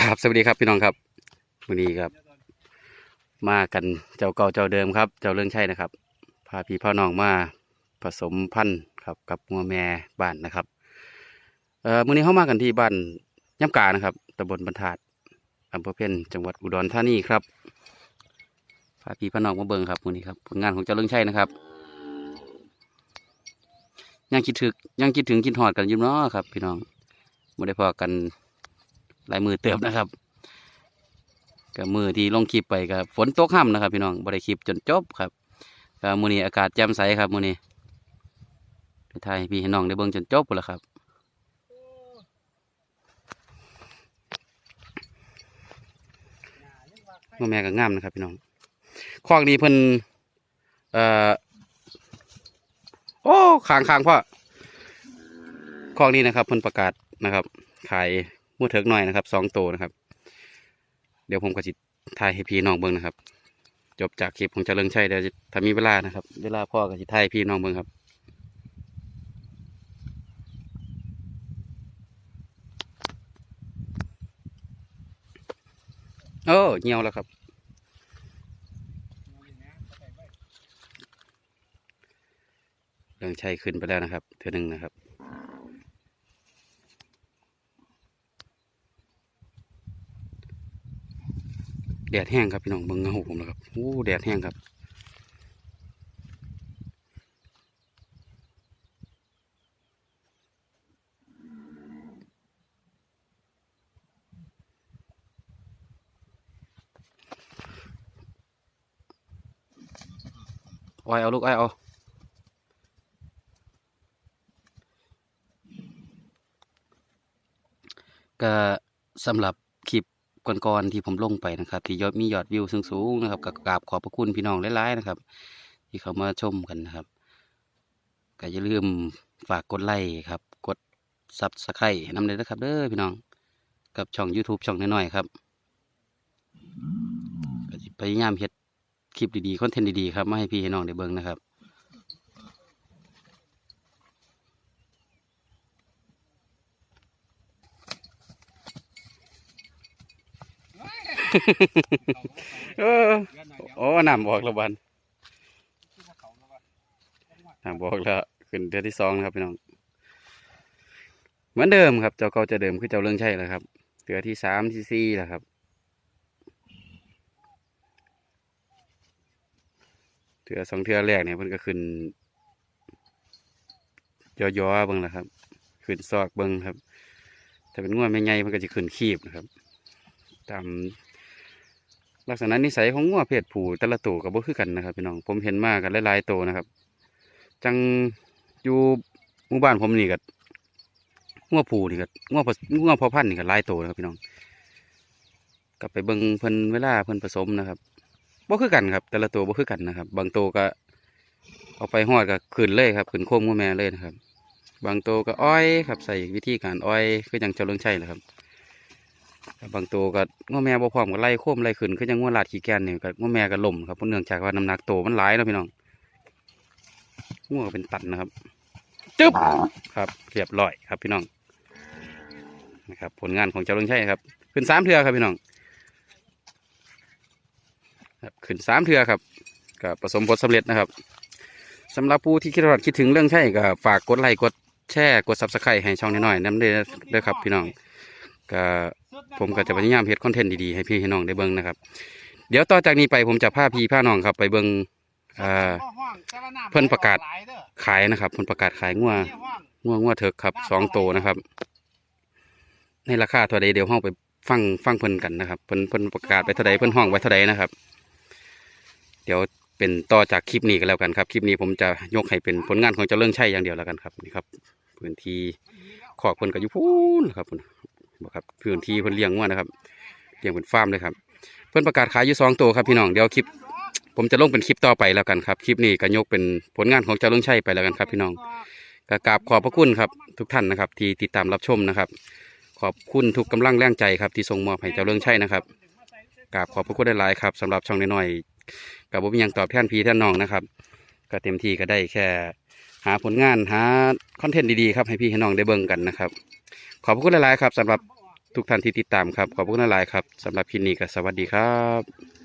ครับสวัสดีครับพี่น้องครับวันนี้ครับ มากันเจ้าเก่าเจ้าเดิมครับ เจ้าเรื่องใช่นะครับ พาพี่พ่อน้องมาผสมพันธุ์ครับกับงัวแม่บ้านนะครับเอ่อมื้อนี้เข้ามากันที่บ้านย่ำกานะครับตำบลบรรทัดอำเภอเพ็ญจังหวัดอุดรธานีครับพาพี่พ่อน้องมาเบิ่งครับมื้อนี้ครับผลงานของเจ้าเรื่องใช่นะครับยังคิดถึงยังคิดถึงคิดหอดกันอยู่เนาะครับ พี่น้องไม่ได้พอกัน หลายมือเติบนะครับกับมือที่ลงคลิปไปกับฝนตกห่ำนะครับ พี่น้องบริคลิปจนจบครับก็มือนี้อากาศแจ่มใสครับมือนี้ไปถ่ายพี่น้องได้เบิ่งจนจบหมดแล้วครับพ่อแม่ก็งามนะครับพี่น้องคอกนี้เพิ่นเอ่อโอ้ขางขางพ่อคอกนี้นะครับเพิ่นประกาศนะครับ ขาย มูเถิกหน่อยนะครับสองตัวนะครับ เดี๋ยวผมก็จะถ่ายให้พี่น้องเบิ่งนะครับ จบจากคลิปของเจริญชัยเดี๋ยวถ้ามีเวลานะครับ เวลาพ่อก็จะถ่ายพี่น้องเบิ่งครับโอ้เหี่ยวแล้วครับ เรื่องชัยขึ้นไปแล้วนะครับเท่านึงนะครับ แดดแห้งครับพี่น้องเบิ่งเงาผมนะครับโอ้แดดแห้งครับอ้อยเอาลูกอ้อยเอาก็สำหรับ ก่อนๆที่ผมลงไปนะครับ ที่ยอดมียอดวิวสูงๆนะครับก็กราบขอบพระคุณพี่น้องหลายๆนะครับ ที่เขามาชมกันนะครับก็อย่าลืมฝากกดไลค์ครับ กดซับสไครต์น้ำเลยนะครับเด้อพี่น้องกับช่อง YouTube ช่องน้อยๆครับก็พยายามเฮ็ดคลิปดีๆคอนเทนต์ดีๆครับมาให้พี่ให้น้องได้เบิ่งนะครับ เออโอ้น้ำออกแล้วบันน้ำออกแล้วขึ้นเดือนที่สองครับพี่น้อง เหมือนเดิมครับ เจ้าเก่าจะเดิมคือเจ้าเรื่องใช่แล้วครับเดือนที่สามที่สี่แล้วครับเถือสองเทือแรกเนี่ยมันก็ขึ้นย่อๆเบิ้งแหละครับ ขึ้นซอกเบิ้งครับแต่เป็นงวดไม่ไงมันก็จะขึ้นขีบนะครับ ตาม ลักษณะนิสัยของงัวเพศผู้แต่ละตัวก็บบ่คือกันนะครับพี่น้องผมเห็นมากกันหลายๆตัวนะครับ จังอยู่หมู่บ้านผมนี่ก็งัวผู้นี่ก็งัวผงัวพอพันธุ์นี่ก็หลายตัวนะครับพี่น้องกลับไปเบิ่งเพิ่นเวลาเพิ่นผสมนะครับบ่คือกันครับ แต่ละตัวบ่คือกันนะครับ บางตัวก็เอาไปหอดก็ขึ้นเลยครับขึ้นโค้งงัวแม่เลยนะครับ บางตัวก็อ้อยครับใส่วิธีการอ้อยคือจังเจ้าเรื่องใช่เลยครับ บางตัวก็ง้อแม่บ่พร้อมก็ไล่โค้มไล่ขึ้นคือจังง้อลาดขี้แกนนี่ก็ง้อแม่ก็ล่มครับเพราะเนื่องจากว่าน้ำหนักโตมันหลายเนาะพี่น้องง้อก็เป็นตันนะครับจึ๊บครับเรียบร้อยครับพี่น้องนะครับ ผลงานของเจ้าเรื่องใช่ครับ ขึ้นสามเทือครับพี่น้องครับขึ้นสามเทือครับก็ผสมผลสำเร็จนะครับสำหรับผู้ที่คิดว่าคิดถึงเรื่องใช่ก็ฝากกดไลค์กดแชร์กดซับสไครต์ให้ช่องน้อยๆนั่นเด้อเด้อครับ พี่น้องก็ ผมก็จะพยายามเฮ็ดคอนเทนต์ดีๆให้พี่ให้น้องได้เบิ่งนะครับ เดี๋ยวต่อจากนี้ไปผมจะพาพี่พาน้องครับไปเบิ่งอ่าเพิ่นประกาศขายนะครับเพิ่นประกาศขายงัวงัวงัวเถิกครับสองโตวนะครับ ในราคาเท่าใดเดี๋ยวห้องไปฟังฟังเพิ่นกันนะครับเพิ่นเพิ่นประกาศไปเท่าใดเพิ่นห้องไว้เท่าใดนะครับ เดี๋ยวเป็นต่อจากคลิปนี้ก็แล้วกันครับ คลิปนี้ผมจะยกให้เป็นผลงานของเจ้าเรื่องชัยอย่างเดียวแล้วกันครับนี่ครับพื้นที่ขอกเพิ่นก็อยู่พูนครับพุ่ นบอกครับพื้นที่เพิ่นเลี้ยงว่านะครับเลี้ยงเป็นฟาร์มเลยครับ เพิ่นประกาศขายอยู่สองตัวครับพี่น้องเดี๋ยวคลิป ผมจะลงเป็นคลิปต่อไปแล้วกันครับคลิปนี้ก็ยกเป็นผลงานของเจ้าลุงชัยไปแล้วกันครับ พี่น้องกกราบขอบพระคุณครับ ทุกท่านนะครับ ที่ติดตามรับชมนะครับ ขอบคุณทุกกำลังแรงใจครับที่ส่งมอบให้เจ้าเรื่องชัยนะครับกราบขอบพระคุณหลายครับสำหรับช่องน้อยๆกับผมยังตอบแทนพี่แทนน้องนะครับ ก็เต็มที่ก็ได้แค่ หาผลงานหาคอนเทนต์ดีๆครับให้พี่ให้น้องได้เบิ่งกันนะครับ ขอบคุณหลายๆครับสำหรับทุกท่านที่ติดตามครับ ขอบคุณหลายๆครับสำหรับคลิปนี้ก็สวัสดีครับ